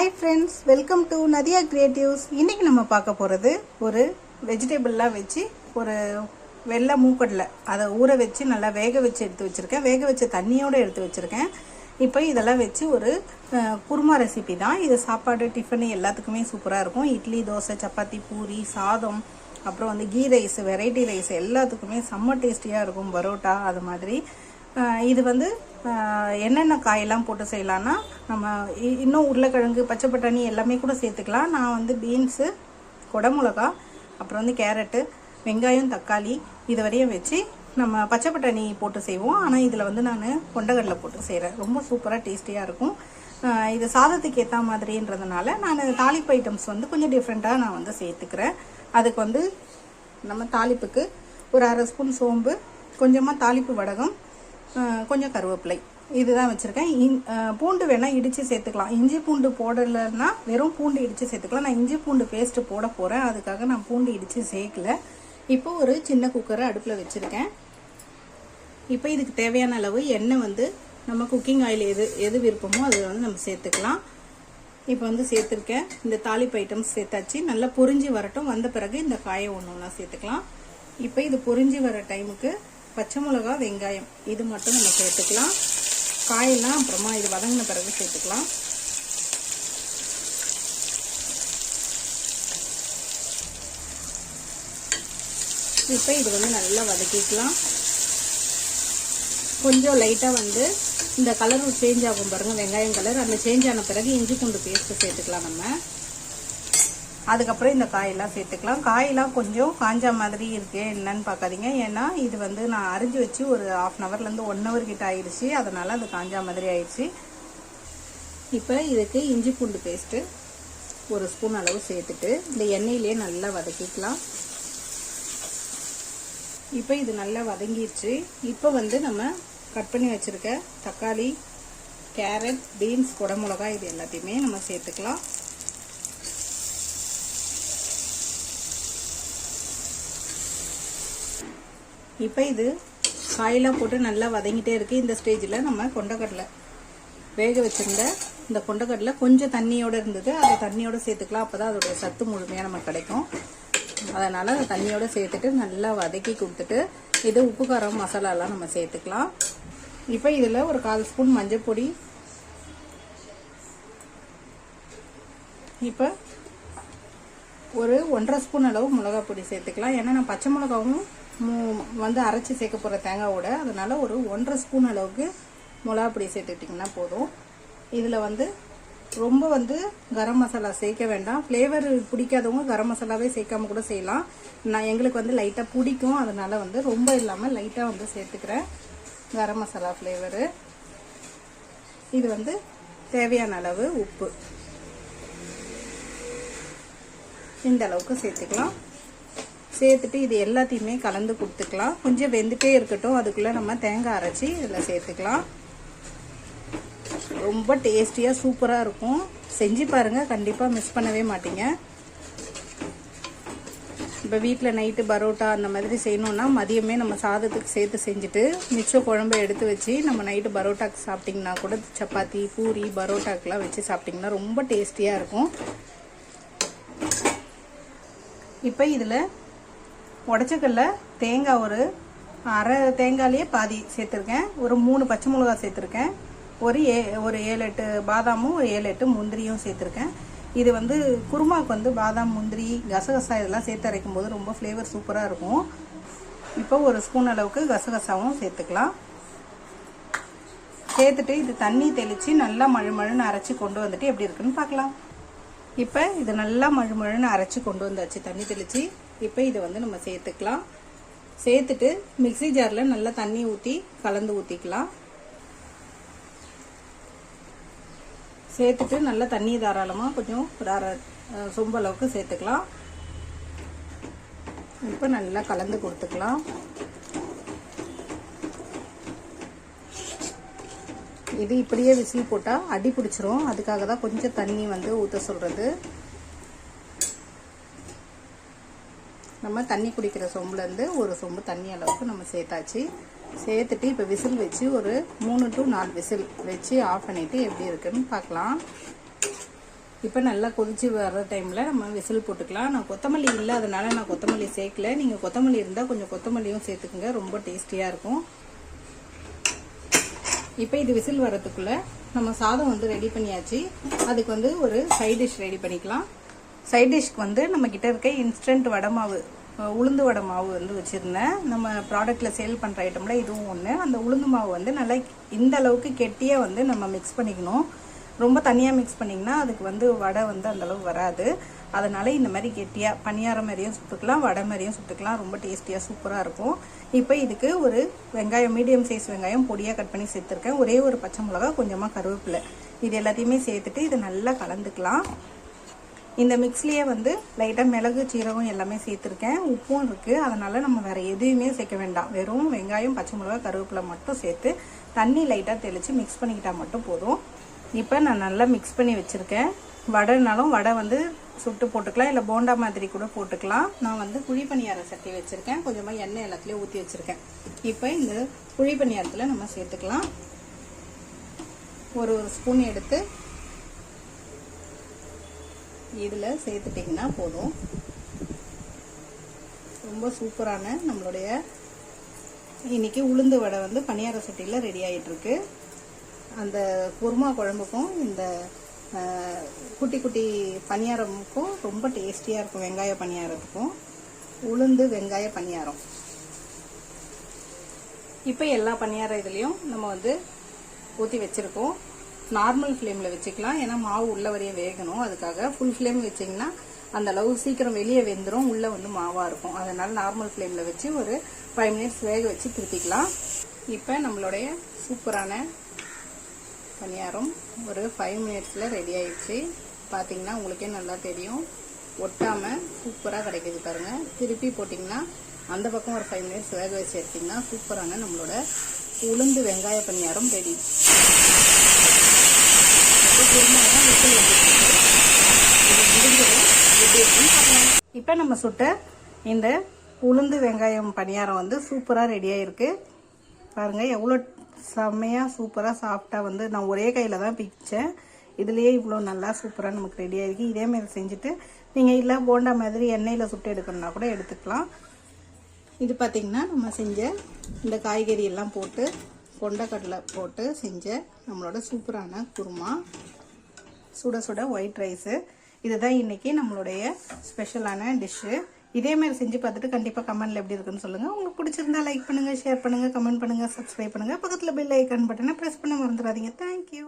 Hi friends welcome to Nadiya creatives இன்றைக்கி நம்ம பார்க்க போகிறது ஒரு வெஜிடபிள்லாம் வச்சு ஒரு வெள்ளை மூக்கடலை. அதை ஊற வச்சு நல்லா வேக வச்சு எடுத்து வச்சுருக்கேன். வேக வச்ச தண்ணியோடு எடுத்து வச்சுருக்கேன். இப்போ இதெல்லாம் வச்சு ஒரு குருமா ரெசிபி தான். இது சாப்பாடு டிஃபனு எல்லாத்துக்குமே சூப்பராக இருக்கும். இட்லி தோசை சப்பாத்தி பூரி சாதம் அப்புறம் வந்து கீ ரைஸ் வெரைட்டி ரைஸ் எல்லாத்துக்குமே செம்ம டேஸ்டியாக இருக்கும். பரோட்டா அது மாதிரி. இது வந்து என்னென்ன காயெல்லாம் போட்டு செய்யலான்னா நம்ம இ- இன்னும் உருளைக்கிழங்கு பச்சை பட்டாணி எல்லாமே கூட சேர்த்துக்கலாம். நான் வந்து பீன்ஸு குடமிளகா அப்புறம் வந்து கேரட்டு வெங்காயம் தக்காளி இது வரையும் வச்சு நம்ம பச்சை பட்டாணி போட்டு செய்வோம். ஆனால் இதில் வந்து நான் கொண்டகடலை போட்டு செய்கிறேன் ரொம்ப சூப்பராக டேஸ்டியாக இருக்கும். இது சாதத்துக்கு ஏற்ற மாதிரின்றதுனால நான் தாளிப்பு ஐட்டம்ஸ் வந்து கொஞ்சம் டிஃப்ரெண்ட்டாக நான் வந்து சேர்த்துக்கிறேன். அதுக்கு வந்து நம்ம தாளிப்புக்கு ஒரு அரை ஸ்பூன் சோம்பு கொஞ்சமாக தாளிப்பு வடகம் கொஞ்சம் கருவேப்பிலை. இதுதான் வச்சுருக்கேன். இன் பூண்டு வேணால் இடித்து சேர்த்துக்கலாம். இஞ்சி பூண்டு போடலைன்னா வெறும் பூண்டு இடித்து சேர்த்துக்கலாம். நான் இஞ்சி பூண்டு பேஸ்ட்டு போட போகிறேன் அதுக்காக நான் பூண்டு இடித்து சேர்க்கல. இப்போ ஒரு சின்ன குக்கரை அடுப்பில் வச்சுருக்கேன். இப்போ இதுக்கு தேவையான அளவு எண்ணெய் வந்து நம்ம குக்கிங் ஆயில் எது எது விருப்பமோ அதை வந்து நம்ம சேர்த்துக்கலாம். இப்போ வந்து சேர்த்துருக்கேன். இந்த தாளிப்பு ஐட்டம்ஸ் சேர்த்தாச்சு. நல்லா பொரிஞ்சு வரட்டும். வந்த பிறகு இந்த காயை ஒன்று ஒன்றா சேர்த்துக்கலாம். இப்போ இது பொரிஞ்சு வர டைமுக்கு பச்சை மிளகா வெங்காயம். இது மட்டும் நம்ம சேர்த்துக்கலாம். காயெல்லாம் அப்புறமா இது வதங்கின பிறகு சேர்த்துக்கலாம். இப்போ இது வந்து நல்லா வதக்கிக்கலாம். கொஞ்சம் லைட்டாக வந்து இந்த கலர் சேஞ்ச் ஆகும் பாருங்கள் வெங்காயம் கலர் அந்த சேஞ்ச் ஆன பிறகு இஞ்சி பூண்டு பேஸ்ட்டு சேர்த்துக்கலாம் நம்ம. அதுக்கப்புறம் இந்த காயெல்லாம் சேர்த்துக்கலாம். காயெல்லாம் கொஞ்சம் காஞ்ச மாதிரி இருக்கு என்னன்னு பார்க்காதீங்க. ஏன்னா இது வந்து நான் அரிஞ்சு வச்சு ஒரு ஆஃப் அன் ஹவர்லேருந்து ஒன் ஹவர் கிட்ட ஆயிடுச்சு. அதனால அது காஞ்ச மாதிரி ஆயிடுச்சு. இப்போ இதுக்கு இஞ்சி பூண்டு பேஸ்ட்டு ஒரு ஸ்பூன் அளவு சேர்த்துட்டு இந்த எண்ணெயிலே நல்லா வதக்கிக்கலாம். இப்போ இது நல்லா வதங்கிடுச்சு இப்போ வந்து நம்ம கட் பண்ணி வச்சுருக்க தக்காளி கேரட் பீன்ஸ் குடமிளகாய் இது எல்லாத்தையுமே நம்ம சேர்த்துக்கலாம். இப்போ இது காயெல்லாம் போட்டு நல்லா வதங்கிட்டே இருக்கு. இந்த ஸ்டேஜில் நம்ம கொண்டக்கடலை வேக வச்சிருந்த இந்த கொண்டக்கடலை கொஞ்சம் தண்ணியோடு இருந்தது. அதை தண்ணியோடு சேர்த்துக்கலாம். அப்போ தான் அதோடைய சத்து முழுமையாக நமக்கு கிடைக்கும். அதனால் அதை தண்ணியோடு சேர்த்துட்டு நல்லா வதக்கி கொடுத்துட்டு இது உப்பு காரம் மசாலாலாம் நம்ம சேர்த்துக்கலாம். இப்போ இதில் ஒரு கால் ஸ்பூன் மஞ்சள் பொடி. இப்போ ஒரு ஒன்றரை ஸ்பூன் அளவு மிளகாய் பொடி சேர்த்துக்கலாம். ஏன்னா நான் பச்சை மிளகாவும் வந்து அரைச்சி சேர்க்க போகிற தேங்காவோட அதனால் ஒரு ஒன்றரை ஸ்பூன் அளவுக்கு மிளகா பொடி சேர்த்துக்கிட்டிங்கன்னா போதும். இதில் வந்து ரொம்ப வந்து கரம் மசாலா சேர்க்க வேண்டாம். ஃப்ளேவர் பிடிக்காதவங்க கரம் மசாலாவே சேர்க்காம கூட செய்யலாம். நான் எங்களுக்கு வந்து லைட்டாக பிடிக்கும். அதனால் வந்து ரொம்ப இல்லாமல் லைட்டாக வந்து சேர்த்துக்கிறேன். கரம் மசாலா ஃப்ளேவரு இது வந்து தேவையான அளவு உப்பு. இந்த அளவுக்கு சேர்த்துக்கலாம். சேர்த்துட்டு இது எல்லாத்தையுமே கலந்து கொடுத்துக்கலாம். கொஞ்சம் வெந்துட்டே இருக்கட்டும். அதுக்குள்ளே நம்ம தேங்காய் அரைச்சி இதில் சேர்த்துக்கலாம். ரொம்ப டேஸ்டியாக சூப்பராக இருக்கும். செஞ்சு பாருங்கள் கண்டிப்பாக மிஸ் பண்ணவே மாட்டீங்க. இப்போ வீட்டில் நைட்டு பரோட்டா அந்த மாதிரி செய்யணுன்னா மதியமே நம்ம சாதத்துக்கு சேர்த்து செஞ்சுட்டு மிச்ச குழம்பு எடுத்து வச்சு நம்ம நைட்டு பரோட்டாக்கு சாப்பிட்டிங்கன்னா கூட சப்பாத்தி பூரி பரோட்டாக்கெலாம் வச்சு சாப்பிட்டிங்கன்னா ரொம்ப டேஸ்டியாக இருக்கும். இப்போ இதில் உடச்சக்கல்ல. தேங்காய் ஒரு அரை தேங்காயிலே பாதி சேர்த்துருக்கேன். ஒரு மூணு பச்சை மிளகா சேர்த்துருக்கேன். ஒரு ஏ ஒரு ஏழு எட்டு பாதாமும் ஒரு ஏழு எட்டு முந்திரியும் சேர்த்துருக்கேன். இது வந்து குருமாவுக்கு வந்து பாதாம் முந்திரி கசகசா இதெல்லாம் சேர்த்து அரைக்கும் போது ரொம்ப ஃப்ளேவர் சூப்பராக இருக்கும். இப்போ ஒரு ஸ்பூன் அளவுக்கு கசகசாவும் சேர்த்துக்கலாம். சேர்த்துட்டு இது தண்ணி தெளித்து நல்லா மழு மழுன்னு அரைச்சி கொண்டு வந்துட்டு எப்படி இருக்குன்னு பார்க்கலாம். இப்போ இது நல்லா மழுமழுன்னு அரைச்சி கொண்டு வந்தாச்சு தண்ணி தெளித்து இப்போ இதை வந்து நம்ம சேர்த்துக்கலாம். சேர்த்துட்டு மிக்சி ஜாரில் நல்லா தண்ணி ஊற்றி கலந்து ஊற்றிக்கலாம் சேர்த்துட்டு நல்லா தண்ணி தாராளமாக கொஞ்சம் ஒரு அளவுக்கு சேர்த்துக்கலாம். இப்போ நல்லா கலந்து கொடுத்துக்கலாம். இது இப்படியே விசில் போட்டால் அடி பிடிச்சிரும். அதுக்காக தான் கொஞ்சம் தண்ணி வந்து ஊற்ற சொல்கிறது நம்ம தண்ணி குடிக்கிற சொம்புலேருந்து ஒரு சொம்பு தண்ணி அளவுக்கு நம்ம சேர்த்தாச்சு. சேர்த்துட்டு இப்போ விசில் வச்சு ஒரு மூணு டு நாலு விசில் வச்சு ஆஃப் பண்ணிவிட்டு எப்படி இருக்குன்னு பார்க்கலாம். இப்போ நல்லா கொதிச்சு வர்ற டைமில் நம்ம விசில் போட்டுக்கலாம். நான் கொத்தமல்லி இல்லாதனால நான் கொத்தமல்லி சேர்க்கல. நீங்கள் கொத்தமல்லி இருந்தால் கொஞ்சம் கொத்தமல்லியும் சேர்த்துக்குங்க. ரொம்ப டேஸ்டியாக இருக்கும். இப்போ இது விசில் வரதுக்குள்ள நம்ம சாதம் வந்து ரெடி பண்ணியாச்சு. அதுக்கு வந்து ஒரு சைட் டிஷ் ரெடி பண்ணிக்கலாம். சைட் டிஷ்க்கு வந்து நம்ம கிட்ட இருக்க இன்ஸ்டன்ட் வடை மாவு உளுந்து வடை மாவு வந்து வச்சுருந்தேன். நம்ம ப்ராடக்ட்டில் சேல் பண்ணுற ஐட்டமில் இதுவும் ஒன்று அந்த உளுந்து மாவு வந்து நல்லா இந்த அளவுக்கு கெட்டியாக வந்து நம்ம மிக்ஸ் பண்ணிக்கணும். ரொம்ப தனியாக மிக்ஸ் பண்ணிங்கன்னா அதுக்கு வந்து வடை வந்து அந்தளவு வராது. அதனால் இந்த மாதிரி கெட்டியாக பணியாரம் மாதிரியும் சுட்டுக்கலாம் வடை மாதிரியும் சுட்டுக்கலாம். ரொம்ப டேஸ்டியாக சூப்பராக இருக்கும். இப்போ இதுக்கு ஒரு வெங்காயம் மீடியம் சைஸ் வெங்காயம் பொடியாக கட் பண்ணி சேர்த்துருக்கேன். ஒரே ஒரு பச்சை மிளகா கொஞ்சமாக கருவேப்பிலை. இது எல்லாத்தையுமே சேர்த்துட்டு இதை நல்லா கலந்துக்கலாம். இந்த மிக்ஸ்லேயே வந்து லைட்டாக மிளகு சீரகம் எல்லாமே சேர்த்துருக்கேன். உப்பும் இருக்குது அதனால் நம்ம வேறு எதுவுமே சேர்க்க வேண்டாம். வெறும் வெங்காயம் பச்சை மிளகா கருவேப்பிலை மட்டும் சேர்த்து தண்ணி லைட்டாக தெளித்து மிக்ஸ் பண்ணிக்கிட்டால் மட்டும் போதும். இப்போ நான் நல்லா மிக்ஸ் பண்ணி வச்சுருக்கேன். வடைனாலும் வடை வந்து சுட்டு போட்டுக்கலாம். இல்லை போண்டா மாதிரி கூட போட்டுக்கலாம். நான் வந்து குழி பணியார சட்டி வச்சுருக்கேன். கொஞ்சமாக எண்ணெய் எல்லாத்துலேயும் ஊற்றி வச்சுருக்கேன். இப்போ இந்த குழி பணியாரத்தில் நம்ம சேர்த்துக்கலாம். ஒரு ஒரு ஸ்பூன் எடுத்து இதில் சேர்த்துட்டிங்கன்னா போதும். ரொம்ப சூப்பரான நம்மளுடைய இன்னைக்கு உளுந்து வடை வந்து பணியார சட்டியில் ரெடி ஆகிட்டுருக்கு அந்த குருமா குழம்புக்கும் இந்த குட்டி குட்டி பணியாரமுக்கும் ரொம்ப டேஸ்டியாக இருக்கும் வெங்காய பணியாரத்துக்கும். உளுந்து வெங்காய பணியாரம். இப்போ எல்லா பணியார இதுலேயும் நம்ம வந்து ஊற்றி வச்சுருக்கோம். நார்மல் ஃப்ளேமில் வச்சுக்கலாம். ஏன்னா மாவு உள்ள வரைய வேகணும். அதுக்காக ஃபுல் ஃப்ளேம் வச்சிங்கன்னா அந்த அளவு சீக்கிரம் வெளியே வெந்துடும் உள்ளே வந்து மாவாக இருக்கும். அதனால் நார்மல் ஃப்ளேமில் வச்சு ஒரு ஃபைவ் மினிட்ஸ் வேக வச்சு திருப்பிக்கலாம். இப்போ நம்மளுடைய சூப்பரான பணியாரம் ஒரு ஃபைவ் மினிட்ஸில் ரெடி ஆயிடுச்சு. பார்த்தீங்கன்னா உங்களுக்கே நல்லா தெரியும். ஒட்டாமல் சூப்பராக கிடைக்குது பாருங்கள் திருப்பி போட்டிங்கன்னா அந்த பக்கம் ஒரு ஃபைவ் மினிட்ஸ் வேக வச்சு எடுத்திங்கன்னா சூப்பரான நம்மளோட உளுந்து வெங்காய பணியாரம் ரெடி இப்போ நம்ம சுட்ட இந்த உளுந்து வெங்காயம் பணியாரம் வந்து சூப்பராக ரெடியாக இருக்குது பாருங்கள் எவ்வளோ செம்மையாக சூப்பராக சாஃப்டாக வந்து நான் ஒரே கையில் தான் பிச்சேன் இதுலேயே இவ்வளோ நல்லா சூப்பராக நமக்கு ரெடியாக இருக்குது இதே மாதிரி செஞ்சுட்டு நீங்கள் இல்லை போண்டா மாதிரி எண்ணெயில் சுட்டு எடுக்கணும்னா கூட எடுத்துக்கலாம். இது பார்த்திங்கன்னா நம்ம செஞ்ச இந்த காய்கறி எல்லாம் போட்டு கொண்டக்கடலை போட்டு செஞ்ச நம்மளோட சூப்பரான குருமா. சுட சுட ஒயிட் ரைஸு இதுதான் இன்னைக்கு நம்மளுடைய ஸ்பெஷலான டிஷ்ஷு இதே மாதிரி செஞ்சு பார்த்துட்டு கண்டிப்பாக கமெண்டில் எப்படி இருக்குன்னு சொல்லுங்கள் உங்களுக்கு பிடிச்சிருந்தா லைக் பண்ணுங்கள் ஷேர் பண்ணுங்கள் கமெண்ட் பண்ணுங்கள் சப்ஸ்கிரைப் பண்ணுங்கள் பக்கத்தில் பெல் ஐக்கான் பட்டனை ப்ரெஸ் பண்ண மறந்துடாதீங்க. தேங்க்யூ